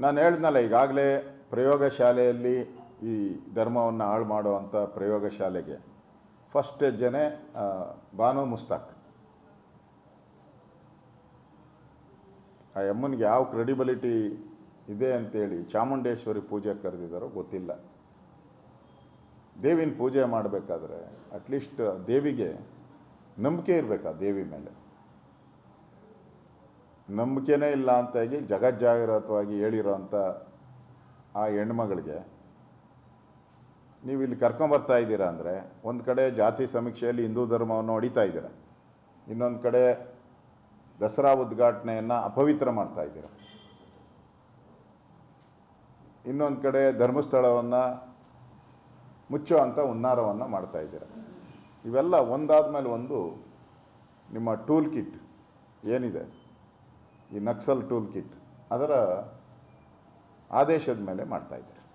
ನಾನು ಹೇಳಿದ್ನಲ್ಲ, ಈಗಾಗಲೇ ಪ್ರಯೋಗಶಾಲೆಯಲ್ಲಿ ಈ ಧರ್ಮವನ್ನು ಹಾಳು ಮಾಡುವಂಥ ಪ್ರಯೋಗಶಾಲೆಗೆ ಫಸ್ಟ್ ಜನೇ ಬಾನು ಮುಸ್ತಾಕ್. ಆ ಅಮ್ಮನಿಗೆ ಯಾವ ಕ್ರೆಡಿಬಿಲಿಟಿ ಇದೆ ಅಂತೇಳಿ ಚಾಮುಂಡೇಶ್ವರಿ ಪೂಜೆ ಕರೆದಿದ್ದಾರೋ ಗೊತ್ತಿಲ್ಲ. ದೇವಿನ ಪೂಜೆ ಮಾಡಬೇಕಾದ್ರೆ ಅಟ್ಲೀಸ್ಟ್ ದೇವಿಗೆ ನಂಬಿಕೆ ಇರಬೇಕು ದೇವಿ ಮೇಲೆ. ನಂಬಿಕೆನೇ ಇಲ್ಲ ಅಂತಾಗಿ ಜಗಜ್ಜಾಗೃತವಾಗಿ ಹೇಳಿರೋಂಥ ಆ ಹೆಣ್ಮಗಳಿಗೆ ನೀವು ಇಲ್ಲಿ ಕರ್ಕೊಂಬರ್ತಾ ಇದ್ದೀರಾ ಅಂದರೆ ಒಂದು ಕಡೆ ಜಾತಿ ಸಮೀಕ್ಷೆಯಲ್ಲಿ ಹಿಂದೂ ಧರ್ಮವನ್ನು ಹೊಡಿತಾ ಇದ್ದೀರಾ? ಇನ್ನೊಂದು ಕಡೆ ದಸರಾ ಉದ್ಘಾಟನೆಯನ್ನು ಅಪವಿತ್ರ ಮಾಡ್ತಾ ಇದ್ದೀರಾ? ಇನ್ನೊಂದು ಕಡೆ ಧರ್ಮಸ್ಥಳವನ್ನು ಮುಚ್ಚೋ ಅಂಥ ಹುನ್ನಾರವನ್ನು ಮಾಡ್ತಾ ಇದ್ದೀರಾ? ಇವೆಲ್ಲ ಒಂದಾದ ಮೇಲೆ ಒಂದು ನಿಮ್ಮ ಟೂಲ್ ಕಿಟ್ ಏನಿದೆ? ಈ ನಕ್ಸಲ್ ಟೂಲ್ ಕಿಟ್ ಅದರ ಆದೇಶದ ಮೇಲೆ ಮಾಡ್ತಾ ಇದ್ದಾರೆ.